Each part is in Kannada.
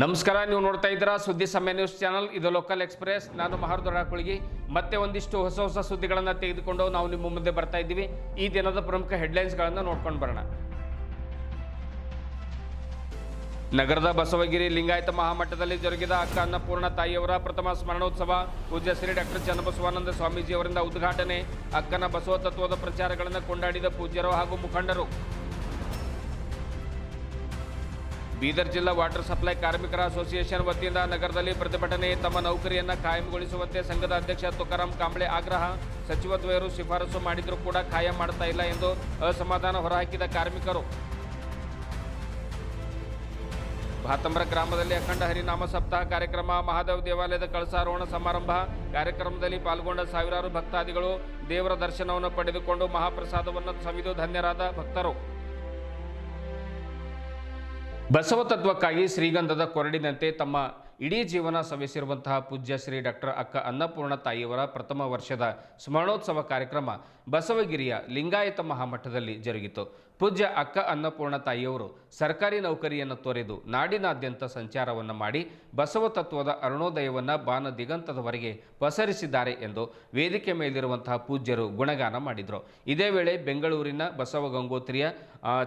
ನಮಸ್ಕಾರ, ನೀವು ನೋಡ್ತಾ ಇದ್ದೀರಾ ಸುದ್ದಿ ಸಮಯ ನ್ಯೂಸ್ ಚಾನಲ್. ಇದು ಲೋಕಲ್ ಎಕ್ಸ್ಪ್ರೆಸ್. ನಾನು ಮಹಾರದೊಡ ಕುಳಗಿ ಮತ್ತೆ ಒಂದಿಷ್ಟು ಹೊಸ ಹೊಸ ಸುದ್ದಿಗಳನ್ನು ತೆಗೆದುಕೊಂಡು ನಾವು ನಿಮ್ಮ ಮುಂದೆ ಬರ್ತಾ ಇದ್ದೀವಿ. ಈ ದಿನದ ಪ್ರಮುಖ ಹೆಡ್ಲೈನ್ಸ್ಗಳನ್ನು ನೋಡ್ಕೊಂಡು ಬರೋಣ. ನಗರದ ಬಸವಗಿರಿ ಲಿಂಗಾಯತ ಮಹಾಮಠದಲ್ಲಿ ಜರುಗಿದ ಅಕ್ಕ ಅನ್ನಪೂರ್ಣ ತಾಯಿಯವರ ಪ್ರಥಮ ಸ್ಮರಣೋತ್ಸವ. ಪೂಜ್ಯ ಶ್ರೀ ಡಾಕ್ಟರ್ ಚನ್ನಬಸವಾನಂದ ಸ್ವಾಮೀಜಿ ಅವರಿಂದ ಉದ್ಘಾಟನೆ. ಅಕ್ಕನ ಬಸವ ತತ್ವದ ಪ್ರಚಾರಗಳನ್ನು ಕೊಂಡಾಡಿದ ಪೂಜ್ಯರು ಹಾಗೂ ಮುಖಂಡರು. ಬೀದರ್ ಜಿಲ್ಲಾ ವಾಟರ್ ಸಪ್ಲೈ ಕಾರ್ಮಿಕರ ಅಸೋಸಿಯೇಷನ್ ವತಿಯಿಂದ ನಗರದಲ್ಲಿ ಪ್ರತಿಭಟನೆ, ತಮ್ಮ ನೌಕರಿಯನ್ನು ಕಾಯಂಗೊಳಿಸುವಂತೆ ಸಂಘದ ಅಧ್ಯಕ್ಷ ತುಕಾರಾಂ ಕಾಂಬ್ಳೆ ಆಗ್ರಹ. ಸಚಿವದ್ವಯರು ಶಿಫಾರಸು ಮಾಡಿದರೂ ಕೂಡ ಖಾಯಂ ಮಾಡ್ತಾ ಇಲ್ಲ ಎಂದು ಅಸಮಾಧಾನ ಹೊರಹಾಕಿದ ಕಾರ್ಮಿಕರು. ಭಾತಂಬ್ರ ಗ್ರಾಮದಲ್ಲಿ ಅಖಂಡ ಹರಿನಾಮ ಸಪ್ತಾಹ ಕಾರ್ಯಕ್ರಮ, ಮಹಾದೇವ ದೇವಾಲಯದ ಕಳಸಾರೋಹಣ ಸಮಾರಂಭ. ಕಾರ್ಯಕ್ರಮದಲ್ಲಿ ಪಾಲ್ಗೊಂಡ ಸಾವಿರಾರು ಭಕ್ತಾದಿಗಳು ದೇವರ ದರ್ಶನವನ್ನು ಪಡೆದುಕೊಂಡು ಮಹಾಪ್ರಸಾದವನ್ನು ಸವಿದು ಧನ್ಯರಾದ ಭಕ್ತರು. ಬಸವ ತತ್ವಕ್ಕಾಗಿ ಶ್ರೀಗಂಧದ ಕೊರಡಿನಂತೆ ತಮ್ಮ ಇಡೀ ಜೀವನ ಸವೆಸಿರುವಂತಹ ಪೂಜ್ಯ ಶ್ರೀ ಡಾಕ್ಟರ್ ಅಕ್ಕ ಅನ್ನಪೂರ್ಣ ತಾಯಿಯವರ ಪ್ರಥಮ ವರ್ಷದ ಸ್ಮರಣೋತ್ಸವ ಕಾರ್ಯಕ್ರಮ ಬಸವಗಿರಿಯ ಲಿಂಗಾಯತ ಮಹಾಮಠದಲ್ಲಿ ಜರುಗಿತು. ಪೂಜ್ಯ ಅಕ್ಕ ಅನ್ನಪೂರ್ಣ ತಾಯಿಯವರು ಸರ್ಕಾರಿ ನೌಕರಿಯನ್ನು ತೊರೆದು ನಾಡಿನಾದ್ಯಂತ ಸಂಚಾರವನ್ನು ಮಾಡಿ ಬಸವ ತತ್ವದ ಅರುಣೋದಯವನ್ನು ಬಾನ ದಿಗಂತದವರೆಗೆ ಪಸರಿಸಿದ್ದಾರೆ ಎಂದು ವೇದಿಕೆ ಮೇಲಿರುವಂತಹ ಪೂಜ್ಯರು ಗುಣಗಾನ ಮಾಡಿದರು. ಇದೇ ವೇಳೆ ಬೆಂಗಳೂರಿನ ಬಸವ ಗಂಗೋತ್ರಿಯ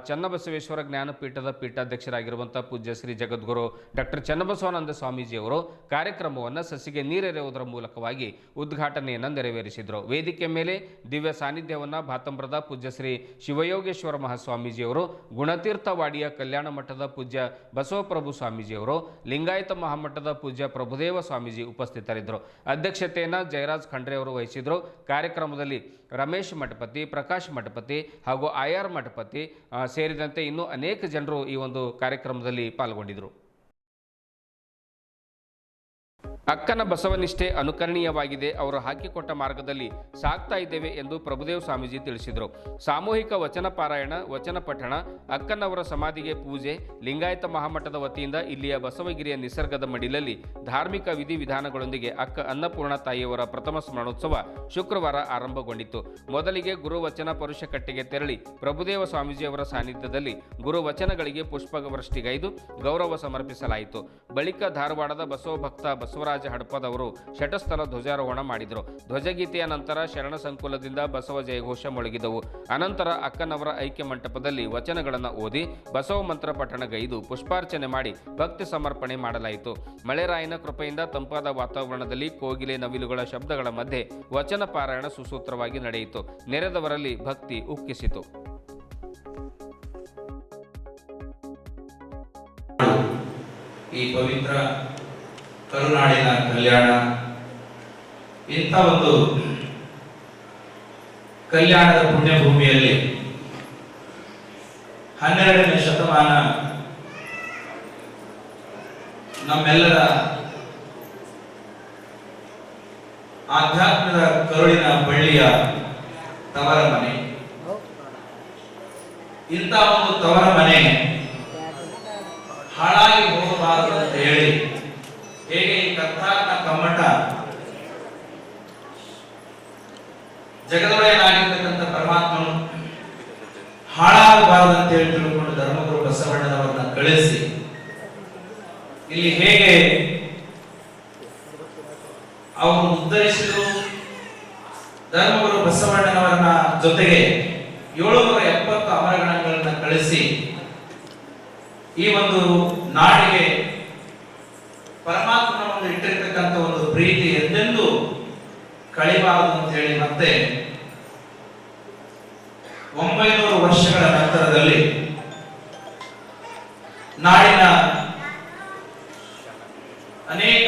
ಚನ್ನಬಸವೇಶ್ವರ ಜ್ಞಾನಪೀಠದ ಪೀಠಾಧ್ಯಕ್ಷರಾಗಿರುವಂತಹ ಪೂಜ್ಯ ಶ್ರೀ ಜಗದ್ಗುರು ಡಾಕ್ಟರ್ ಚನ್ನಬಸವಾನಂದ ಸ್ವಾಮೀಜಿಯವರು ಕಾರ್ಯಕ್ರಮವನ್ನು ಸಸಿಗೆ ನೀರೆರೆಯುವುದರ ಮೂಲಕವಾಗಿ ಉದ್ಘಾಟನೆಯನ್ನು ನೆರವೇರಿಸಿದರು. ವೇದಿಕೆ ಮೇಲೆ ದಿವ್ಯ ಸಾನ್ನಿಧ್ಯವನ್ನು ಭಾತಂಬ್ರದ ಪೂಜ್ಯ ಶ್ರೀ ಶಿವಯೋಗೇಶ್ವರ ಮಹಾಸ್ವಾಮೀಜಿಯವರು, ಗುಣತೀರ್ಥವಾಡಿಯ ಕಲ್ಯಾಣ ಮಠದ ಪೂಜ್ಯ ಬಸವಪ್ರಭು ಸ್ವಾಮೀಜಿಯವರು, ಲಿಂಗಾಯತ ಮಹಾಮಠದ ಪೂಜ್ಯ ಪ್ರಭುದೇವ ಸ್ವಾಮೀಜಿ ಉಪಸ್ಥಿತರಿದ್ದರು. ಅಧ್ಯಕ್ಷತೆಯನ್ನು ಜಯರಾಜ್ ಖಂಡ್ರೆ ಅವರು ವಹಿಸಿದರು. ಕಾರ್ಯಕ್ರಮದಲ್ಲಿ ರಮೇಶ್ ಮಠಪತಿ, ಪ್ರಕಾಶ್ ಮಠಪತಿ ಹಾಗೂ ಆಯಾರ್ ಮಠಪತಿ ಸೇರಿದಂತೆ ಇನ್ನೂ ಅನೇಕ ಜನರು ಈ ಒಂದು ಕಾರ್ಯಕ್ರಮದಲ್ಲಿ ಪಾಲ್ಗೊಂಡಿದ್ದರು ಅಕ್ಕನ ಬಸವನಿಷ್ಠೆ ಅನುಕರಣೀಯವಾಗಿದೆ. ಅವರು ಹಾಕಿಕೊಟ್ಟ ಮಾರ್ಗದಲ್ಲಿ ಸಾಗ್ತಾ ಇದ್ದೇವೆ ಎಂದು ಪ್ರಭುದೇವ್ ಸ್ವಾಮೀಜಿ ತಿಳಿಸಿದರು. ಸಾಮೂಹಿಕ ವಚನ ಪಾರಾಯಣ, ವಚನ ಪಠಣ, ಅಕ್ಕನವರ ಸಮಾಧಿಗೆ ಪೂಜೆ, ಲಿಂಗಾಯತ ಮಹಾಮಠದ ವತಿಯಿಂದ ಇಲ್ಲಿಯ ಬಸವಗಿರಿಯ ನಿಸರ್ಗದ ಮಡಿಲಲ್ಲಿ ಧಾರ್ಮಿಕ ವಿಧಿವಿಧಾನಗಳೊಂದಿಗೆ ಅಕ್ಕ ಅನ್ನಪೂರ್ಣ ತಾಯಿಯವರ ಪ್ರಥಮ ಸ್ಮರಣೋತ್ಸವ ಶುಕ್ರವಾರ ಆರಂಭಗೊಂಡಿತು ಮೊದಲಿಗೆ ಗುರುವಚನ ಪರುಷಕಟ್ಟೆಗೆ ತೆರಳಿ ಪ್ರಭುದೇವ ಸ್ವಾಮೀಜಿಯವರ ಸಾನ್ನಿಧ್ಯದಲ್ಲಿ ಗುರುವಚನಗಳಿಗೆ ಪುಷ್ಪವೃಷ್ಟಿಗೈದು ಗೌರವ ಸಮರ್ಪಿಸಲಾಯಿತು. ಬಳಿಕ ಧಾರವಾಡದ ಬಸವ ಭಕ್ತ ಬಸವರಾಜ ಹಡಪದವರು ಶಟಸ್ಥಲ ಧ್ವಜಾರೋಹಣ ಮಾಡಿದರು. ಧ್ವಜಗೀತೆಯ ನಂತರ ಶರಣ ಸಂಕುಲದಿಂದ ಬಸವ ಜಯಘೋಷ ಮೊಳಗಿದವು. ಅನಂತರ ಅಕ್ಕನವರ ಐಕ್ಯ ಮಂಟಪದಲ್ಲಿ ವಚನಗಳನ್ನು ಓದಿ ಬಸವ ಮಂತ್ರ ಪಠಣಗೈದು ಪುಷ್ಪಾರ್ಚನೆ ಮಾಡಿ ಭಕ್ತಿ ಸಮರ್ಪಣೆ ಮಾಡಲಾಯಿತು. ಮಳೆರಾಯನ ಕೃಪೆಯಿಂದ ತಂಪಾದ ವಾತಾವರಣದಲ್ಲಿ ಕೋಗಿಲೆ ನವಿಲುಗಳ ಶಬ್ದಗಳ ಮಧ್ಯೆ ವಚನ ಪಾರಾಯಣ ಸುಸೂತ್ರವಾಗಿ ನಡೆಯಿತು. ನೆರೆದವರಲ್ಲಿ ಭಕ್ತಿ ಉಕ್ಕಿಸಿತು. ಈ ಪವಿತ್ರ ಕರುನಾಡಿನ ಕಲ್ಯಾಣ. ಇಂಥ ಒಂದು ಕಲ್ಯಾಣದ ಪುಣ್ಯಭೂಮಿಯಲ್ಲಿ ಹನ್ನೆರಡನೇ ಶತಮಾನ ನಮ್ಮೆಲ್ಲರ ಆಧ್ಯಾತ್ಮದ ಕರುಳಿನ ಬಳ್ಳಿಯ ತವರ ಮನೆ. ಇಂಥ ಒಂದು ತವರ ಮನೆ ಹಾಳಾಗಿ ಹೋಗಬಾರದು ಅಂತ ಹೇಳಿ ಹೇಗೆ ಈ ಕಮಟ ಕಮ್ಮಟ ಜಗದೊಡೆಯನಾಗಿರ್ತಕ್ಕಂಥ ಪರಮಾತ್ಮನು ಹಾಳಾಗಬಾರದು ಅಂತ ಹೇಳಿ ತಿಳ್ಕೊಂಡು ಧರ್ಮಗುರು ಬಸವಣ್ಣನವರನ್ನ ಕಳಿಸಿ. ಇಲ್ಲಿ ಹೇಗೆ ಅವರು ಉದ್ಧರಿಸಿದ್ರು? ಧರ್ಮಗುರು ಬಸವಣ್ಣನವರನ್ನ ಜೊತೆಗೆ ಏಳುನೂರ ಎಪ್ಪತ್ತು ಅಮರಗಣಗಳನ್ನ ಕಳಿಸಿ ಈ ಒಂದು ನಾಡಿಗೆ ಪರಮಾತ್ಮನ ಒಂದು ಇಟ್ಟಿರ್ತಕ್ಕಂಥ ಒಂದು ಪ್ರೀತಿ ಎಂದೆಂದೂ ಕಳಿಬಾರದು ಅಂತ ಹೇಳಿ ಮತ್ತೆ ಒಂಬೈನೂರು ವರ್ಷಗಳ ನಂತರದಲ್ಲಿ ನಾಡಿನ ಅನೇಕ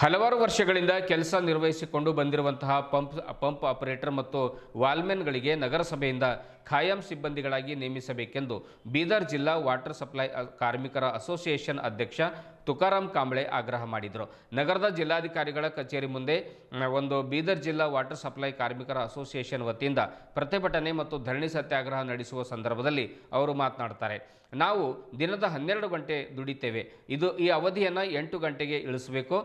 ಹಲವಾರು ವರ್ಷಗಳಿಂದ ಕೆಲಸ ನಿರ್ವಹಿಸಿಕೊಂಡು ಬಂದಿರುವಂತಹ ಪಂಪ್ ಪಂಪ್ ಆಪರೇಟರ್ ಮತ್ತು ವಾಲ್ಮೆನ್ಗಳಿಗೆ ನಗರಸಭೆಯಿಂದ ಖಾಯಂ ಸಿಬ್ಬಂದಿಗಳಾಗಿ ನೇಮಿಸಬೇಕೆಂದು ಬೀದರ್ ಜಿಲ್ಲಾ ವಾಟರ್ ಸಪ್ಲೈ ಕಾರ್ಮಿಕರ ಅಸೋಸಿಯೇಷನ್ ಅಧ್ಯಕ್ಷ ತುಕಾರಾಂ ಕಾಂಬ್ಳೆ ಆಗ್ರಹ ಮಾಡಿದರು. ನಗರದ ಜಿಲ್ಲಾಧಿಕಾರಿಗಳ ಕಚೇರಿ ಮುಂದೆ ಒಂದು ಬೀದರ್ ಜಿಲ್ಲಾ ವಾಟರ್ ಸಪ್ಲೈ ಕಾರ್ಮಿಕರ ಅಸೋಸಿಯೇಷನ್ ವತಿಯಿಂದ ಪ್ರತಿಭಟನೆ ಮತ್ತು ಧರಣಿ ಸತ್ಯಾಗ್ರಹ ನಡೆಸುವ ಸಂದರ್ಭದಲ್ಲಿ ಅವರು ಮಾತನಾಡ್ತಾರೆ ನಾವು ದಿನದ ಹನ್ನೆರಡು ಗಂಟೆ ದುಡಿತೇವೆ. ಇದು ಈ ಅವಧಿಯನ್ನು ಎಂಟು ಗಂಟೆಗೆ ಇಳಿಸಬೇಕು.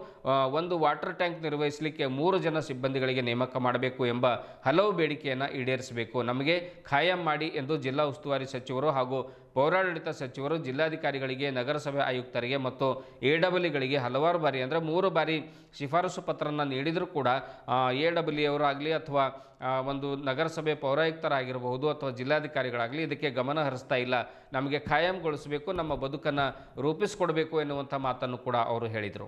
ಒಂದು ವಾಟರ್ ಟ್ಯಾಂಕ್ ನಿರ್ವಹಿಸಲಿಕ್ಕೆ ಮೂರು ಜನ ಸಿಬ್ಬಂದಿಗಳಿಗೆ ನೇಮಕ ಮಾಡಬೇಕು ಎಂಬ ಹಲವು ಬೇಡಿಕೆಯನ್ನು ಈಡೇರಿಸಬೇಕು. ನಮಗೆ ಖಾಯಂ ಮಾಡಿ ಎಂದು ಜಿಲ್ಲಾ ಉಸ್ತುವಾರಿ ಸಚಿವರು ಹಾಗೂ ಪೌರಾಡಳಿತ ಸಚಿವರು ಜಿಲ್ಲಾಧಿಕಾರಿಗಳಿಗೆ, ನಗರಸಭೆ ಆಯುಕ್ತರಿಗೆ ಮತ್ತು ಎ ಡಬ್ಲ್ಯೂಗಳಿಗೆ ಹಲವಾರು ಬಾರಿ, ಅಂದರೆ ಮೂರು ಬಾರಿ ಶಿಫಾರಸು ಪತ್ರನ ನೀಡಿದರೂ ಕೂಡ ಎ ಡಬ್ಲ್ಯೂ ಆಗಲಿ ಅಥವಾ ಒಂದು ನಗರಸಭೆ ಪೌರಾಯುಕ್ತರಾಗಿರಬಹುದು ಅಥವಾ ಜಿಲ್ಲಾಧಿಕಾರಿಗಳಾಗಲಿ ಇದಕ್ಕೆ ಗಮನ ಹರಿಸ್ತಾ ಇಲ್ಲ. ನಮಗೆ ಖಾಯಂಗೊಳಿಸಬೇಕು, ನಮ್ಮ ಬದುಕನ್ನು ರೂಪಿಸಿಕೊಡಬೇಕು ಎನ್ನುವಂಥ ಮಾತನ್ನು ಕೂಡ ಅವರು ಹೇಳಿದರು.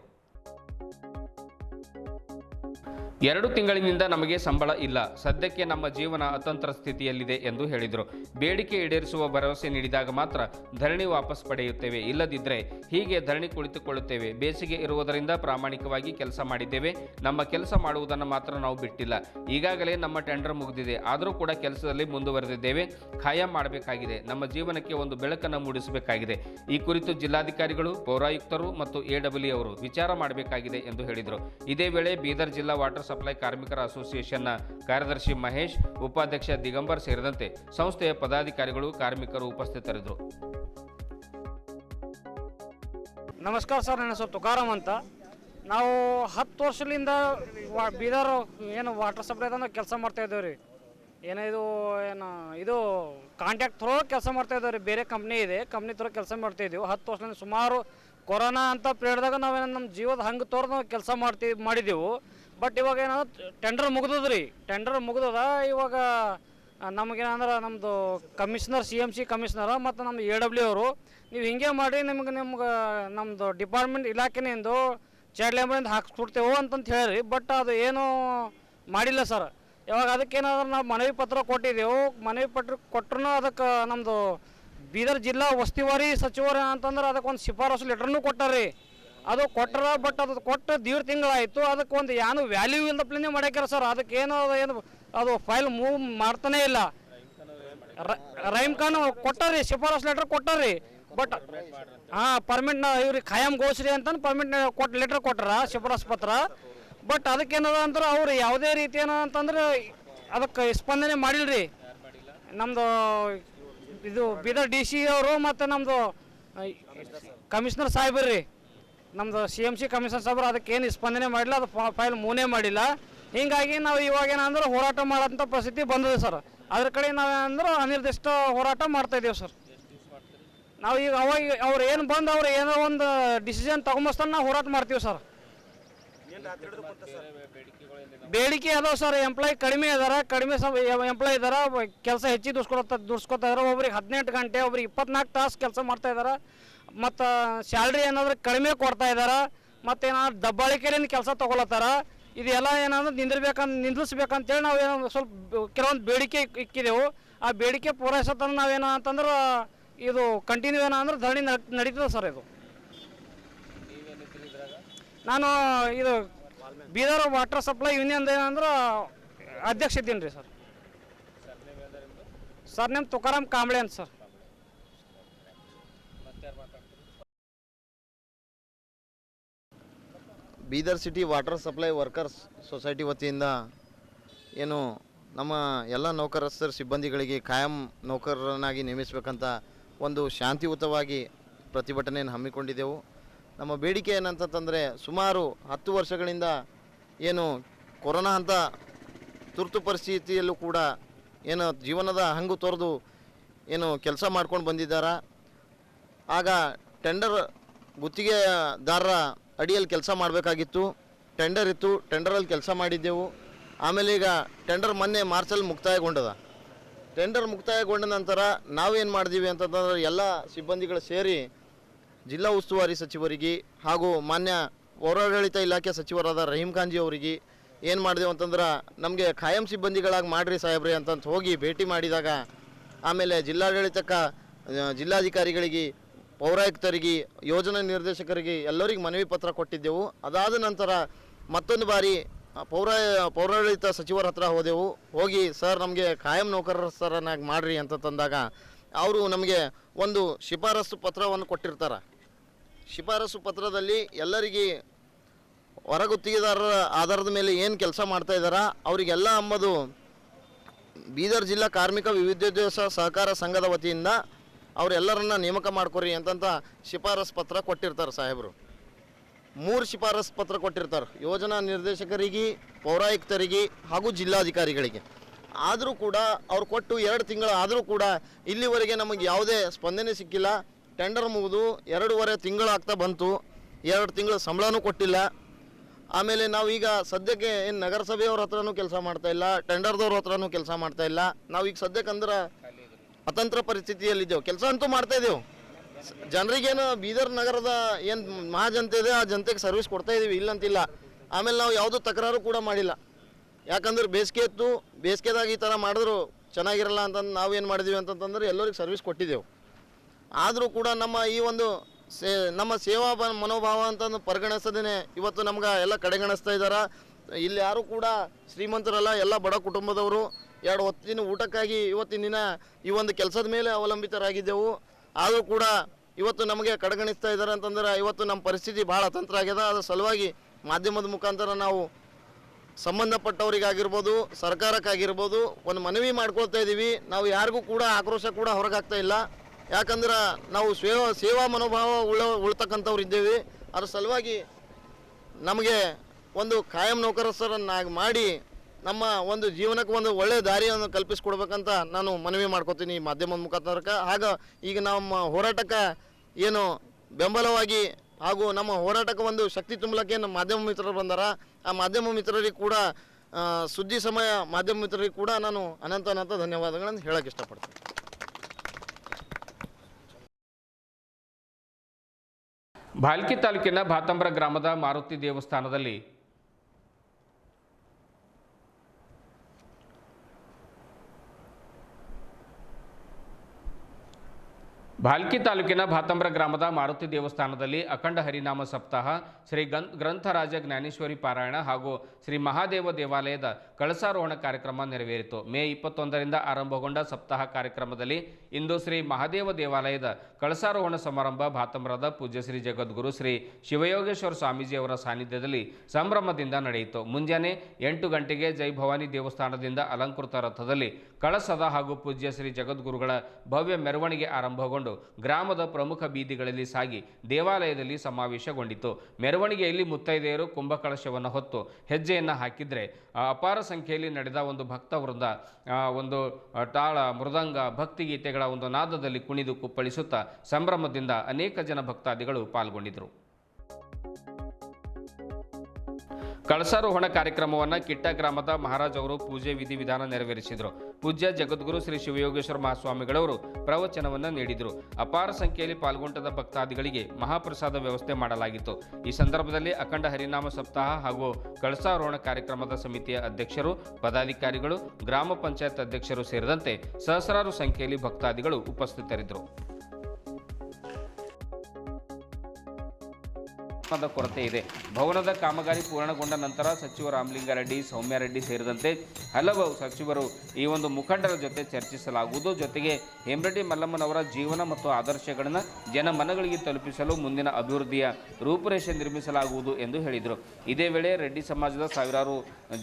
ಎರಡು ತಿಂಗಳಿನಿಂದ ನಮಗೆ ಸಂಬಳ ಇಲ್ಲ. ಸದ್ಯಕ್ಕೆ ನಮ್ಮ ಜೀವನ ಅತಂತ್ರ ಸ್ಥಿತಿಯಲ್ಲಿದೆ ಎಂದು ಹೇಳಿದರು. ಬೇಡಿಕೆ ಈಡೇರಿಸುವ ಭರವಸೆ ನೀಡಿದಾಗ ಮಾತ್ರ ಧರಣಿ ವಾಪಸ್ ಪಡೆಯುತ್ತೇವೆ. ಇಲ್ಲದಿದ್ದರೆ ಹೀಗೆ ಧರಣಿ ಕುಳಿತುಕೊಳ್ಳುತ್ತೇವೆ. ಬೇಸಿಗೆ ಇರುವುದರಿಂದ ಪ್ರಾಮಾಣಿಕವಾಗಿ ಕೆಲಸ ಮಾಡಿದ್ದೇವೆ. ನಮ್ಮ ಕೆಲಸ ಮಾಡುವುದನ್ನು ಮಾತ್ರ ನಾವು ಬಿಟ್ಟಿಲ್ಲ. ಈಗಾಗಲೇ ನಮ್ಮ ಟೆಂಡರ್ ಮುಗಿದಿದೆ. ಆದರೂ ಕೂಡ ಕೆಲಸದಲ್ಲಿ ಮುಂದುವರೆದಿದ್ದೇವೆ. ಖಾಯಂ ಮಾಡಬೇಕಾಗಿದೆ. ನಮ್ಮ ಜೀವನಕ್ಕೆ ಒಂದು ಬೆಳಕನ್ನು ಮೂಡಿಸಬೇಕಾಗಿದೆ. ಈ ಕುರಿತು ಜಿಲ್ಲಾಧಿಕಾರಿಗಳು, ಪೌರಾಯುಕ್ತರು ಮತ್ತು ಎ ಡಬ್ಲ್ಯೂ ಅವರು ವಿಚಾರ ಮಾಡಬೇಕಾಗಿದೆ ಎಂದು ಹೇಳಿದರು. ಇದೇ ವೇಳೆ ಬೀದರ್ ಜಿಲ್ಲಾ ವಾಟರ್ ಸಪ್ಲೈ ಕಾರ್ಮಿಕರ ಅಸೋಸಿಯೇಷನ್ನ ಕಾರ್ಯದರ್ಶಿ ಮಹೇಶ್, ಉಪಾಧ್ಯಕ್ಷ ದಿಗಂಬರ್ ಸೇರಿದಂತೆ ಸಂಸ್ಥೆಯ ಪದಾಧಿಕಾರಿಗಳು, ಕಾರ್ಮಿಕರು ಉಪಸ್ಥಿತರಿದ್ದರು. ನಮಸ್ಕಾರ ಸರ್, ನನ್ನ ಹೆಸರು ತುಕಾರಾಮ್ ಅಂತ. ನಾವು ಹತ್ತು ವರ್ಷದಿಂದ ವಾ, ಬೀದರ್ ಏನು ವಾಟರ್ ಸಪ್ಲೈದಂದು ಕೆಲಸ ಮಾಡ್ತಾಯಿದ್ದೇವೆ ರೀ ಏನೋ ಇದು, ಏನು, ಇದು ಕಾಂಟ್ಯಾಕ್ಟ್ ಥ್ರೋ ಕೆಲಸ ಮಾಡ್ತಾ ಇದ್ದೇವೆ ರೀ ಬೇರೆ ಕಂಪ್ನಿ ಇದೆ, ಕಂಪ್ನಿ ಥ್ರೋ ಕೆಲಸ ಮಾಡ್ತಾ ಇದ್ದೀವಿ. ಹತ್ತು ವರ್ಷದಿಂದ ಸುಮಾರು ಕೊರೋನಾ ಅಂತ ಪೀರಿಯಡ್ದಾಗ ನಾವೇನು ನಮ್ಮ ಜೀವದ ಹಂಗೆ ತೋರ್ದು ನಾವು ಕೆಲಸ ಮಾಡ್ತೀವಿ ಮಾಡಿದೆವು. ಬಟ್ ಇವಾಗ ಏನದ ಟೆಂಡರ್ ಮುಗ್ದದ್ರಿ. ಟೆಂಡರ್ ಮುಗ್ದದ, ಇವಾಗ ನಮಗೇನಂದ್ರೆ ನಮ್ಮದು ಕಮಿಷನರ್ ಸಿ ಎಂ ಸಿ ಕಮಿಷನರ ಮತ್ತು ನಮ್ಮ ಎ ಡಬ್ಲ್ಯೂ ಅವರು, ನೀವು ಹಿಂಗೆ ಮಾಡಿ ನಿಮ್ಗೆ ನಿಮ್ಗೆ ನಮ್ಮದು ಡಿಪಾರ್ಟ್ಮೆಂಟ್ ಇಲಾಖೆನಿಂದ ಚೈಲ್ಡ್ ಲೇಬರಿಂದ ಹಾಕ್ಸ್ಬಿಡ್ತೇವೆ ಅಂತಂತ ಹೇಳಿರಿ. ಬಟ್ ಅದು ಏನು ಮಾಡಿಲ್ಲ ಸರ್ ಇವಾಗ ಅದಕ್ಕೇನಾದ್ರೂ ನಾವು ಮನವಿ ಪತ್ರ ಕೊಟ್ಟಿದ್ದೆವು ಮನವಿ ಪತ್ರ ಕೊಟ್ಟರು ಅದಕ್ಕೆ ನಮ್ಮದು ಬೀದರ್ ಜಿಲ್ಲಾ ವಸ್ತಿವಾರಿ ಸಚಿವರು ಅಂತಂದ್ರೆ ಅದಕ್ಕೊಂದು ಶಿಫಾರಸು ಲೆಟ್ರನ್ನು ಕೊಟ್ಟಾರ್ರಿ. ಅದು ಕೊಟ್ಟರ ಬಟ್ ಅದು ಕೊಟ್ಟು ದೀಡ್ ತಿಂಗಳಾಯಿತು. ಅದಕ್ಕೆ ಒಂದು ಏನು ವ್ಯಾಲ್ಯೂ ಇಲ್ಲದಪ್ಲೇ ಮಾಡ್ಯಾಕ್ಯಾರ ಸರ್ ಅದಕ್ಕೆ ಏನು ಅದು ಏನು ಅದು ಫೈಲ್ ಮೂವ್ ಮಾಡ್ತಾನೇ ಇಲ್ಲ. ರೈಮ್ ಖಾನ್ ಕೊಟ್ಟಾರಿ, ಶಿಫಾರಸ್ ಲೆಟರ್ ಕೊಟ್ಟರಿ. ಬಟ್ ಹಾಂ ಪರ್ಮಿಟ್ ಇವ್ರಿಗೆ ಖಾಯಂ ಘೋಷರಿ ಅಂತ ಪರ್ಮಿಟ್ ಕೊಟ್ಟು ಲೆಟರ್ ಕೊಟ್ಟರ ಶಿಫಾರಸ್ ಪತ್ರ. ಬಟ್ ಅದಕ್ಕೇನದ ಅಂದ್ರೆ ಅವ್ರು ಯಾವುದೇ ರೀತಿ ಏನ ಅಂತಂದ್ರೆ ಅದಕ್ಕೆ ಸ್ಪಂದನೆ ಮಾಡಿಲ್ರಿ. ನಮ್ಮದು ಇದು ಬೀದರ್ ಡಿ ಸಿ ಅವರು ಮತ್ತು ನಮ್ಮದು ಕಮಿಷನರ್ ಸಾಹೇಬ್ರಿ. ನಮ್ಮದು ಸಿ ಎಂ ಸಿ ಕಮಿಷನ್ ಸಾಬ್ರು ಅದಕ್ಕೆ ಏನು ಸ್ಪಂದನೆ ಮಾಡಿಲ್ಲ, ಅದು ಫೈಲ್ ಮೂನೇ ಮಾಡಿಲ್ಲ. ಹೀಗಾಗಿ ನಾವು ಇವಾಗ ಏನಂದ್ರೆ ಹೋರಾಟ ಮಾಡೋಂಥ ಪರಿಸ್ಥಿತಿ ಬಂದಿದೆ ಸರ್. ಅದ್ರ ಕಡೆ ನಾವೇನಂದ್ರೆ ಅನಿರ್ದಿಷ್ಟ ಹೋರಾಟ ಮಾಡ್ತಾ ಇದ್ದೀವಿ ಸರ್. ನಾವು ಈಗ ಅವಾಗ ಅವ್ರು ಏನು ಬಂದು ಅವ್ರು ಏನೋ ಒಂದು ಡಿಸಿಷನ್ ತಗೊಂಬಸ್ತಾನೆ ನಾವು ಹೋರಾಟ ಮಾಡ್ತೀವಿ ಸರ್. ಬೇಡಿಕೆ ಅದಾವ ಸರ್, ಎಂಪ್ಲಾಯ್ ಕಡಿಮೆ ಇದಾರ ಕಡಿಮೆ ಎಂಪ್ಲಾಯ್ ಇದಾರ, ಕೆಲಸ ಹೆಚ್ಚಿಗೆ ದುಡ್ಸ್ಕೊತ ದುಡ್ಸ್ಕೊತಾ ಇದಾರೆ, ಒಬ್ರಿಗೆ ಹದಿನೆಂಟು ಗಂಟೆ, ಒಬ್ರಿಗೆ ಇಪ್ಪತ್ನಾಲ್ಕು ತಾಸು ಕೆಲಸ ಮಾಡ್ತಾ ಇದಾರೆ. ಮತ್ತು ಸ್ಯಾಲ್ರಿ ಏನಾದ್ರೆ ಕಡಿಮೆ ಕೊಡ್ತಾ ಇದ್ದಾರೆ ಮತ್ತು ಏನಾದ್ರು ದಬ್ಬಾಳಿಕೆಯಿಂದ ಕೆಲಸ ತಗೊಳತ್ತಾರ, ಇದೆಲ್ಲ ಏನಂದ್ರೆ ನಿಂದಿರ್ಬೇಕಂತ ನಿಂದಿಸ್ಬೇಕಂತೇಳಿ ನಾವು ಏನೋ ಸ್ವಲ್ಪ ಕೆಲವೊಂದು ಬೇಡಿಕೆ ಇಕ್ಕಿದೆವು. ಆ ಬೇಡಿಕೆ ಪೂರೈಸೋತನ ನಾವೇನು ಅಂತಂದ್ರೆ ಇದು ಕಂಟಿನ್ಯೂ ಏನಂದ್ರೆ ಧರಣಿ ನಡ್- ನಡೀತದೆ ಸರ್ ಇದು. ನಾನು ಇದು ಬೀದರ್ ವಾಟರ್ ಸಪ್ಲೈ ಯೂನಿಯನ್ ಏನಂದ್ರೆ ಅಧ್ಯಕ್ಷ ಇದ್ದೀನಿ ರೀ ಸರ್ ಸರ್ ನಿಮ್ಮ ತುಕಾರಾಮ್ ಕಾಂಬ್ಳೆ ಅಂತ sir. Bidar city water supply workers society ವತಿಯಿಂದ ಏನು ನಮ್ಮ ಎಲ್ಲ ನೌಕರಸ್ಥರ ಸಿಬ್ಬಂದಿಗಳಿಗೆ ಕಾಯಂ ನೌಕರರನ್ನಾಗಿ ನೇಮಿಸಬೇಕಂತ ಒಂದು ಶಾಂತಿಯುತವಾಗಿ ಪ್ರತಿಭಟನೆಯನ್ನು ಹಮ್ಮಿಕೊಂಡಿದ್ದೆವು. ನಮ್ಮ ಬೇಡಿಕೆ ಏನಂತಂದರೆ ಸುಮಾರು ಹತ್ತು ವರ್ಷಗಳಿಂದ ಏನು ಕೊರೋನಾ ಅಂತ ತುರ್ತು ಪರಿಸ್ಥಿತಿಯಲ್ಲೂ ಕೂಡ ಏನು ಜೀವನದ ಹಂಗು ತೊರೆದು ಏನು ಕೆಲಸ ಮಾಡ್ಕೊಂಡು ಬಂದಿದ್ದಾರೆ. ಆಗ ಟೆಂಡರ್ ಗುತ್ತಿಗೆದಾರರ ಅಡಿಯಲ್ಲಿ ಕೆಲಸ ಮಾಡಬೇಕಾಗಿತ್ತು ಟೆಂಡರ್ ಇತ್ತು ಟೆಂಡರಲ್ಲಿ ಕೆಲಸ ಮಾಡಿದ್ದೆವು. ಆಮೇಲೆ ಈಗ ಟೆಂಡರ್ ಮೊನ್ನೆ ಮಾರ್ಚಲ್ಲಿ ಮುಕ್ತಾಯಗೊಂಡದ. ಟೆಂಡರ್ ಮುಕ್ತಾಯಗೊಂಡ ನಂತರ ನಾವೇನು ಮಾಡಿದೀವಿ ಅಂತಂದ್ರೆ ಎಲ್ಲ ಸಿಬ್ಬಂದಿಗಳು ಸೇರಿ ಜಿಲ್ಲಾ ಉಸ್ತುವಾರಿ ಸಚಿವರಿಗೆ ಹಾಗೂ ಮಾನ್ಯ ಪೌರಾಡಳಿತ ಇಲಾಖೆ ಸಚಿವರಾದ ರಹೀಂ ಖಾನ್ಜಿ ಅವರಿಗೆ ಏನು ಮಾಡಿದೆವು ಅಂತಂದ್ರೆ ನಮಗೆ ಖಾಯಂ ಸಿಬ್ಬಂದಿಗಳಾಗಿ ಮಾಡ್ರಿ ಸಾಹೇಬ್ರಿ ಅಂತಂತ ಹೋಗಿ ಭೇಟಿ ಮಾಡಿದಾಗ ಆಮೇಲೆ ಜಿಲ್ಲಾಡಳಿತಕ್ಕೆ ಜಿಲ್ಲಾಧಿಕಾರಿಗಳಿಗೆ ಪೌರಾಯುಕ್ತರಿಗೆ, ಯೋಜನಾ ನಿರ್ದೇಶಕರಿಗೆ ಎಲ್ಲರಿಗೆ ಮನವಿ ಪತ್ರ ಕೊಟ್ಟಿದ್ದೆವು. ಅದಾದ ನಂತರ ಮತ್ತೊಂದು ಬಾರಿ ಪೌರ, ಪೌರಾಡಳಿತ ಸಚಿವರ ಹತ್ರ ಹೋದೆವು. ಹೋಗಿ, ಸರ್, ನಮಗೆ ಖಾಯಂ ನೌಕರರನ್ನಾಗಿ ಮಾಡ್ರಿ ಅಂತ ತಂದಾಗ, ಅವರು ನಮಗೆ ಒಂದು ಶಿಫಾರಸು ಪತ್ರವನ್ನು ಕೊಟ್ಟಿರ್ತಾರೆ. ಶಿಫಾರಸು ಪತ್ರದಲ್ಲಿ ಎಲ್ಲರಿಗೆ ಹೊರಗುತ್ತಿಗೆದಾರರ ಆಧಾರದ ಮೇಲೆ ಏನು ಕೆಲಸ ಮಾಡ್ತಾ ಇದ್ದಾರ, ಅವರಿಗೆಲ್ಲ ಅಂಬದು ಬೀದರ್ ಜಿಲ್ಲಾ ಕಾರ್ಮಿಕ ವಿವಿಧೋದ್ಯೋಗ ಸಹಕಾರ ಸಂಘದ ವತಿಯಿಂದ ಅವರೆಲ್ಲರನ್ನ ನೇಮಕ ಮಾಡ್ಕೊರಿ ಅಂತಂತ ಶಿಫಾರಸ್ ಪತ್ರ ಕೊಟ್ಟಿರ್ತಾರೆ ಸಾಹೇಬರು. ಮೂರು ಶಿಫಾರಸ್ ಪತ್ರ ಕೊಟ್ಟಿರ್ತಾರೆ. ಯೋಜನಾ ನಿರ್ದೇಶಕರಿಗೆ, ಪೌರಾಯುಕ್ತರಿಗೆ ಹಾಗೂ ಜಿಲ್ಲಾಧಿಕಾರಿಗಳಿಗೆ. ಆದರೂ ಕೂಡ ಅವ್ರು ಕೊಟ್ಟು ಎರಡು ತಿಂಗಳು ಆದರೂ ಕೂಡ ಇಲ್ಲಿವರೆಗೆ ನಮಗೆ ಯಾವುದೇ ಸ್ಪಂದನೆ ಸಿಕ್ಕಿಲ್ಲ. ಟೆಂಡರ್ ಮುಗಿದು ಎರಡೂವರೆ ತಿಂಗಳಾಗ್ತಾ ಬಂತು. ಎರಡು ತಿಂಗಳು ಸಂಬಳನೂ ಕೊಟ್ಟಿಲ್ಲ. ಆಮೇಲೆ ನಾವೀಗ ಸದ್ಯಕ್ಕೆ ಏನು ನಗರಸಭೆಯವ್ರ ಹತ್ರನೂ ಕೆಲಸ ಮಾಡ್ತಾ ಇಲ್ಲ ಟೆಂಡರ್ದವ್ರ ಹತ್ರನೂ ಕೆಲಸ ಮಾಡ್ತಾ ಇಲ್ಲ. ನಾವೀಗ ಸದ್ಯಕ್ಕೆ ಅಂದ್ರೆ ಅತಂತ್ರ ಪರಿಸ್ಥಿತಿಯಲ್ಲಿದ್ದೇವೆ. ಕೆಲಸ ಅಂತೂ ಮಾಡ್ತಾ ಇದ್ದೇವೆ. ಜನರಿಗೇನು ಬೀದರ್ ನಗರದ ಏನು ಮಹಾಜನತೆ ಇದೆ, ಆ ಜನತೆಗೆ ಸರ್ವಿಸ್ ಕೊಡ್ತಾ ಇದ್ದೀವಿ. ಇಲ್ಲಂತಿಲ್ಲ. ಆಮೇಲೆ ನಾವು ಯಾವುದೂ ತಕರಾರು ಕೂಡ ಮಾಡಿಲ್ಲ. ಯಾಕಂದ್ರೆ ಬೇಸಿಗೆ ಇತ್ತು. ಬೇಸಿಗೆದಾಗ ಈ ಥರ ಮಾಡಿದ್ರು ಚೆನ್ನಾಗಿರಲ್ಲ ಅಂತಂದು ನಾವೇನು ಮಾಡಿದ್ದೀವಿ ಅಂತಂತಂದ್ರೆ ಎಲ್ಲರಿಗೂ ಸರ್ವಿಸ್ ಕೊಟ್ಟಿದ್ದೆವು. ಆದರೂ ಕೂಡ ನಮ್ಮ ಈ ಒಂದು ಸೇ, ನಮ್ಮ ಸೇವಾ ಬ, ಮನೋಭಾವ ಅಂತಂದು ಪರಿಗಣಿಸದೇ ಇವತ್ತು ನಮ್ಗೆ ಎಲ್ಲ ಕಡೆಗಣಿಸ್ತಾ ಇದ್ದಾರೆ ಇಲ್ಲಿ ಯಾರು ಕೂಡ ಶ್ರೀಮಂತರಲ್ಲ, ಎಲ್ಲ ಬಡ ಕುಟುಂಬದವರು. ಎರಡು ಹೊತ್ತಿನ ಊಟಕ್ಕಾಗಿ ಇವತ್ತಿನ ದಿನ ಈ ಒಂದು ಕೆಲಸದ ಮೇಲೆ ಅವಲಂಬಿತರಾಗಿದ್ದೆವು. ಆದರೂ ಕೂಡ ಇವತ್ತು ನಮಗೆ ಕಡೆಗಣಿಸ್ತಾ ಇದ್ದಾರೆ ಅಂತಂದ್ರೆ ಇವತ್ತು ನಮ್ಮ ಪರಿಸ್ಥಿತಿ ಭಾಳ ತಂತ್ರ ಆಗ್ಯದ ಅದರ ಸಲುವಾಗಿ ಮಾಧ್ಯಮದ ಮುಖಾಂತರ ನಾವು ಸಂಬಂಧಪಟ್ಟವರಿಗಾಗಿರ್ಬೋದು, ಸರ್ಕಾರಕ್ಕಾಗಿರ್ಬೋದು ಒಂದು ಮನವಿ ಮಾಡ್ಕೊಳ್ತಾ ಇದ್ದೀವಿ. ನಾವು ಯಾರಿಗೂ ಕೂಡ ಆಕ್ರೋಶ ಕೂಡ ಹೊರಗಾಗ್ತಾ ಇಲ್ಲ. ಯಾಕಂದ್ರೆ ನಾವು ಸೇವಾ ಸೇವಾ ಮನೋಭಾವ ಉಳ್ಳ ಉಳ್ತಕ್ಕಂಥವ್ರು ಇದ್ದೇವೆ. ಅದ್ರ ಸಲುವಾಗಿ ನಮಗೆ ಒಂದು ಕಾಯಂ ನೌಕರಸ್ಥರನ್ನಾಗಿ ಮಾಡಿ ನಮ್ಮ ಒಂದು ಜೀವನಕ್ಕೆ ಒಂದು ಒಳ್ಳೆಯ ದಾರಿಯನ್ನು ಕಲ್ಪಿಸ್ಕೊಡ್ಬೇಕಂತ ನಾನು ಮನವಿ ಮಾಡ್ಕೋತೀನಿ ಈ ಮಾಧ್ಯಮದ ಮುಖಾಂತರಕ್ಕೆ. ಆಗ ಈಗ ನಮ್ಮ ಹೋರಾಟಕ್ಕೆ ಏನು ಬೆಂಬಲವಾಗಿ ಹಾಗೂ ನಮ್ಮ ಹೋರಾಟಕ್ಕೆ ಒಂದು ಶಕ್ತಿ ತುಂಬಲಿಕ್ಕೆ ನಮ್ಮ ಮಾಧ್ಯಮ ಮಿತ್ರರು ಬಂದಾರ. ಆ ಮಾಧ್ಯಮ ಮಿತ್ರರಿಗೆ ಕೂಡ ಸುದ್ದಿ ಸಮಯ ಮಾಧ್ಯಮ ಮಿತ್ರರಿಗೆ ಕೂಡ ನಾನು ಅನಂತ ಅನಂತ ಧನ್ಯವಾದಗಳನ್ನು ಹೇಳಕ್ಕೆ ಇಷ್ಟಪಡ್ತೀನಿ. ಭಾಲ್ಕಿ ತಾಲೂಕಿನ ಭಾತಂಬ್ರ ಗ್ರಾಮದ ಮಾರುತಿ ದೇವಸ್ಥಾನದಲ್ಲಿ ಭಾಲ್ಕಿ ತಾಲೂಕಿನ ಭಾತಂಬ್ರ ಗ್ರಾಮದ ಮಾರುತಿ ದೇವಸ್ಥಾನದಲ್ಲಿ ಅಖಂಡ ಹರಿನಾಮ ಸಪ್ತಾಹ ಶ್ರೀ ಗಂ ಗ್ರಂಥರಾಜ ಜ್ಞಾನೇಶ್ವರಿ ಪಾರಾಯಣ ಹಾಗೂ ಶ್ರೀ ಮಹಾದೇವ ದೇವಾಲಯದ ಕಳಸಾರೋಹಣ ಕಾರ್ಯಕ್ರಮ ನೆರವೇರಿತು. ಮೇ ಇಪ್ಪತ್ತೊಂದರಿಂದ ಆರಂಭಗೊಂಡ ಸಪ್ತಾಹ ಕಾರ್ಯಕ್ರಮದಲ್ಲಿ ಇಂದು ಶ್ರೀ ಮಹಾದೇವ ದೇವಾಲಯದ ಕಳಸಾರೋಹಣ ಸಮಾರಂಭ ಭಾತಂಬ್ರದ ಪೂಜ್ಯ ಶ್ರೀ ಜಗದ್ಗುರು ಶ್ರೀ ಶಿವಯೋಗೇಶ್ವರ ಸ್ವಾಮೀಜಿಯವರ ಸಾನ್ನಿಧ್ಯದಲ್ಲಿ ಸಂಭ್ರಮದಿಂದ ನಡೆಯಿತು. ಮುಂಜಾನೆ ಎಂಟು ಗಂಟೆಗೆ ಜೈ ಭವಾನಿ ದೇವಸ್ಥಾನದಿಂದ ಅಲಂಕೃತ ರಥದಲ್ಲಿ ಕಳಸದ ಹಾಗೂ ಪೂಜ್ಯ ಶ್ರೀ ಜಗದ್ಗುರುಗಳ ಭವ್ಯ ಮೆರವಣಿಗೆ ಆರಂಭಗೊಂಡು ಗ್ರಾಮದ ಪ್ರಮುಖ ಬೀದಿಗಳಲ್ಲಿ ಸಾಗಿ ದೇವಾಲಯದಲ್ಲಿ ಸಮಾವೇಶಗೊಂಡಿತು. ಮೆರವಣಿಗೆಯಲ್ಲಿ ಮುತ್ತೈದೆಯರು ಕುಂಭಕಳಶವನ್ನು ಹೊತ್ತು ಹೆಜ್ಜೆಯನ್ನು ಹಾಕಿದರೆ ಅಪಾರ ಸಂಖ್ಯೆಯಲ್ಲಿ ನಡೆದ ಒಂದು ಭಕ್ತ ವೃಂದ ಒಂದು ತಾಳ ಮೃದಂಗ ಭಕ್ತಿಗೀತೆಗಳ ಒಂದು ನಾದದಲ್ಲಿ ಕುಣಿದು ಕುಪ್ಪಳಿಸುತ್ತಾ ಸಂಭ್ರಮದಿಂದ ಅನೇಕ ಜನ ಭಕ್ತಾದಿಗಳು ಪಾಲ್ಗೊಂಡಿದ್ದರು ಕಳಸಾರೋಹಣ ಕಾರ್ಯಕ್ರಮವನ್ನು ಕಿಟ್ಟ ಗ್ರಾಮದ ಮಹಾರಾಜ್ ಅವರು ಪೂಜೆ ವಿಧಿ ವಿಧಾನ ನೆರವೇರಿಸಿದರು. ಪೂಜ್ಯ ಜಗದ್ಗುರು ಶ್ರೀ ಶಿವಯೋಗೇಶ್ವರ ಮಹಾಸ್ವಾಮಿಗಳವರು ಪ್ರವಚನವನ್ನು ನೀಡಿದರು. ಅಪಾರ ಸಂಖ್ಯೆಯಲ್ಲಿ ಪಾಲ್ಗೊಂಡ ಭಕ್ತಾದಿಗಳಿಗೆ ಮಹಾಪ್ರಸಾದ ವ್ಯವಸ್ಥೆ ಮಾಡಲಾಗಿತ್ತು. ಈ ಸಂದರ್ಭದಲ್ಲಿ ಅಖಂಡ ಹರಿನಾಮ ಸಪ್ತಾಹ ಹಾಗೂ ಕಳಸಾರೋಹಣ ಕಾರ್ಯಕ್ರಮದ ಸಮಿತಿಯ ಅಧ್ಯಕ್ಷರು, ಪದಾಧಿಕಾರಿಗಳು, ಗ್ರಾಮ ಪಂಚಾಯತ್ ಅಧ್ಯಕ್ಷರು ಸೇರಿದಂತೆ ಸಹಸ್ರಾರು ಸಂಖ್ಯೆಯಲ್ಲಿ ಭಕ್ತಾದಿಗಳು ಉಪಸ್ಥಿತರಿದ್ದರು. ಭವನದ ಕೊರತೆ ಇದೆ. ಭವನದ ಕಾಮಗಾರಿ ಪೂರ್ಣಗೊಂಡ ನಂತರ ಸಚಿವ ರಾಮಲಿಂಗಾರೆಡ್ಡಿ, ಸೌಮ್ಯಾರೆಡ್ಡಿ ಸೇರಿದಂತೆ ಹಲವು ಸಚಿವರು ಈ ಒಂದು ಮುಖಂಡರ ಜೊತೆ ಚರ್ಚಿಸಲಾಗುವುದು. ಜೊತೆಗೆ ಹೇಮರೆಡ್ಡಿ ಮಲ್ಲಮ್ಮನವರ ಜೀವನ ಮತ್ತು ಆದರ್ಶಗಳನ್ನು ಜನಮನಗಳಿಗೆ ತಲುಪಿಸಲು ಮುಂದಿನ ಅಭಿವೃದ್ಧಿಯ ರೂಪುರೇಷೆ ನಿರ್ಮಿಸಲಾಗುವುದು ಎಂದು ಹೇಳಿದರು. ಇದೇ ವೇಳೆ ರೆಡ್ಡಿ ಸಮಾಜದ ಸಾವಿರಾರು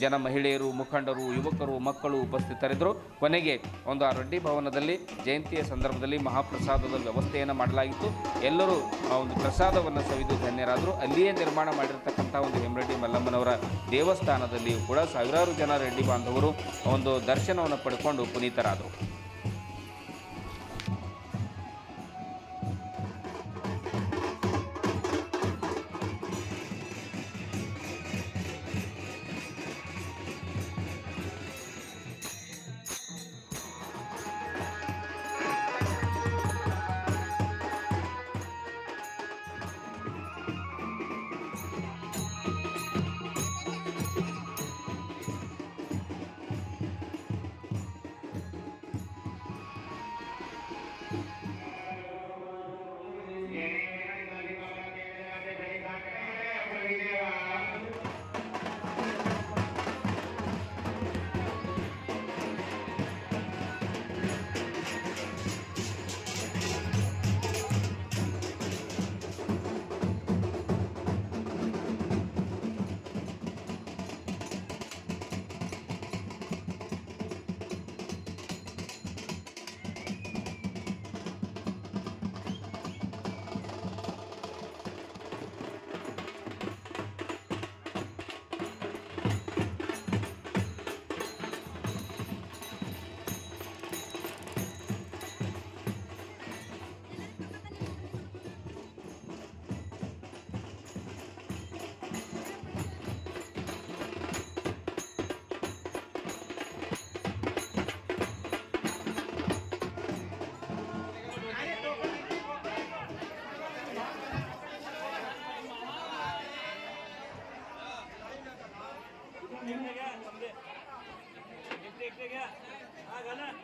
ಜನ ಮಹಿಳೆಯರು, ಮುಖಂಡರು, ಯುವಕರು, ಮಕ್ಕಳು ಉಪಸ್ಥಿತರಿದ್ದರು. ಕೊನೆಗೆ ಒಂದು ಆ ರೆಡ್ಡಿ ಭವನದಲ್ಲಿ ಜಯಂತಿಯ ಸಂದರ್ಭದಲ್ಲಿ ಮಹಾಪ್ರಸಾದದ ವ್ಯವಸ್ಥೆಯನ್ನು ಮಾಡಲಾಗಿತ್ತು. ಎಲ್ಲರೂ ಆ ಒಂದು ಪ್ರಸಾದವನ್ನು ಸವಿದು ಧನ್ಯರಾದರು. ಅಲ್ಲಿಯೇ ನಿರ್ಮಾಣ ಮಾಡಿರ್ತಕ್ಕಂಥ ಒಂದು ಹೆಮ್ರೆಡ್ಡಿ ಮಲ್ಲಮ್ಮನವರ ದೇವಸ್ಥಾನದಲ್ಲಿಯೂ ಕೂಡ ಸಾವಿರಾರು ಜನ ರೆಡ್ಡಿ ಬಾಂಧವರು ಒಂದು ದರ್ಶನವನ್ನು ಪಡ್ಕೊಂಡು ಪುನೀತರಾದರು. लगा ना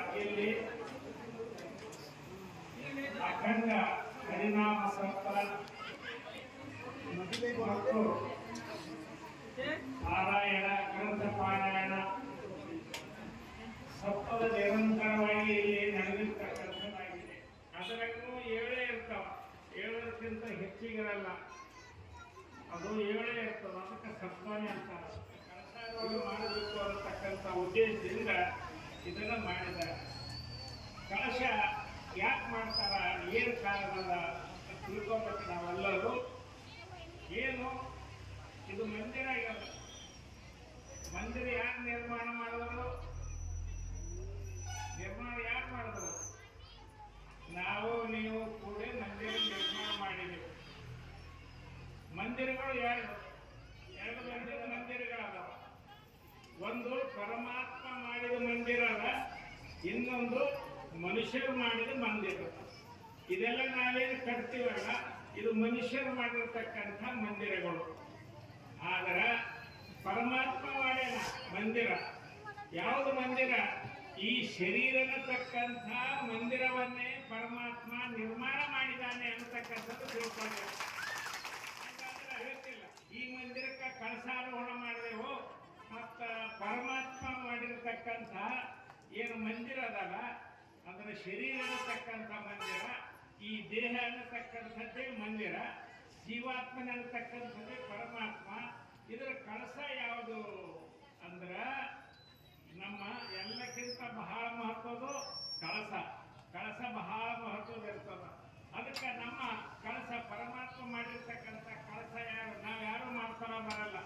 ಇದು ಮಂದಿರ ಆಗಲ್ಲ ಮಂದಿರ ಯಾಕೆ ನಿರ್ಮಾಣ ಮಾಡಿದ್ರು ನಿರ್ಮಾಣ ಯಾಕೆ ಮಾಡಿದ್ರು ನಾವು ನೀವು ಕೂಡಿ ಮಂದಿರ ನಿರ್ಮಾಣ ಮಾಡಿದೆವು ಮಂದಿರಗಳು ಎರಡು ಎರಡು ಮಂದಿರ ಮಂದಿರಗಳದಾವ ಒಂದು ಪರಮಾತ್ಮ ಮಾಡಿದ ಮಂದಿರ ಅದ ಇನ್ನೊಂದು ಮನುಷ್ಯರು ಮಾಡಿದ ಮಂದಿರ ಇದೆಲ್ಲ ನಾವೇನು ಕಟ್ತೀವಲ್ಲ ಇದು ಮನುಷ್ಯರು ಮಾಡಿರ್ತಕ್ಕಂಥ ಮಂದಿರಗಳು ಆದ್ರೆ ಪರಮಾತ್ಮ ಮಾಡ್ಯಾನ ಮಂದಿರ ಯಾವುದು ಮಂದಿರ? ಈ ಶರೀರನತಕ್ಕಂಥ ಮಂದಿರವನ್ನೇ ಪರಮಾತ್ಮ ನಿರ್ಮಾಣ ಮಾಡಿದ್ದಾನೆ ಅನ್ನತಕ್ಕಂಥದ್ದು ತಿಳ್ಕೊಳ್ಬೇಕು ಹಾಗಾದ್ರೆ ಅಗತ್ತಿಲ್ಲ ಈ ಮಂದಿರಕ್ಕೆ ಕಳಸಾರೋಹಣ ಮಾಡಿದೆವು ಮತ್ತ ಪರಮಾತ್ಮ ಮಾಡಿರತಕ್ಕಂತಹ ಏನು ಮಂದಿರ ಅದಲ್ಲ? ಅದರ ಶರೀರ ಅನ್ನತಕ್ಕಂಥ ಮಂದಿರ, ಈ ದೇಹ ಅನ್ನತಕ್ಕಂಥದ್ದೇ ಮಂದಿರ, ಜೀವಾತ್ಮನ ಪರಮಾತ್ಮ. ಇದರ ಕಳಸ ಯಾವುದು ಅಂದ್ರ ನಮ್ಮ ಎಲ್ಲಕ್ಕಿಂತ ಬಹಳ ಮಹತ್ವದ್ದು ಕಳಸ. ಕಳಸ ಬಹಳ ಮಹತ್ವದ ಇರ್ತದ. ಅದಕ್ಕೆ ನಮ್ಮ ಕಳಸ ಪರಮಾತ್ಮ ಮಾಡಿರ್ತಕ್ಕಂಥ ಕಳಸ ಯಾರು? ನಾವು ಯಾರು ಮಾಡ್ತಾರ ಬರಲ್ಲ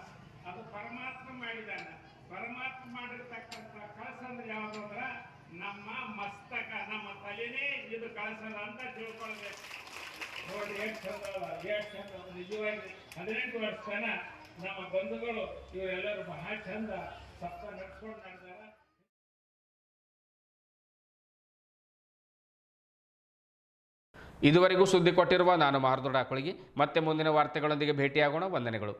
ಅದು ಪರಮಾತ್ಮ ಮಾಡಿದಾನೆ ಪರಮಾತ್ಮ ಮಾಡಿರ್ತಕ್ಕಂಥ ಕಳಸ ಅಂದ್ರೆ ಯಾವುದು ಅಂದ್ರ ನಮ್ಮ ಮಸ್ತಕ, ನಮ್ಮ ತಲೆನೇ ಇದು ಕಳಸದ ಅಂತ ತಿಳ್ಕೊಳ್ಬೇಕು. ನೋಡಿ ಎಷ್ಟು ಚಂದ ಎಷ್ಟು ಚಂದ ನಿಜವಾಗಿ ಹದಿನೆಂಟು ವರ್ಷ ತನ ನಮ್ಮ ಬಂಧುಗಳು, ಇವರೆಲ್ಲರೂ ಬಹಳ ಚಂದ ಸಪ್ತ ನಡ್ಸ್ಕೊಂಡು ಇದುವರೆಗೂ ಸುದ್ದಿ ಕೊಟ್ಟಿರುವ ನಾನು ಆಕಳಿಗೆ ಮತ್ತೆ ಮುಂದಿನ ವಾರ್ತೆಗಳೊಂದಿಗೆ ಭೇಟಿಯಾಗೋಣ. ವಂದನೆಗಳು.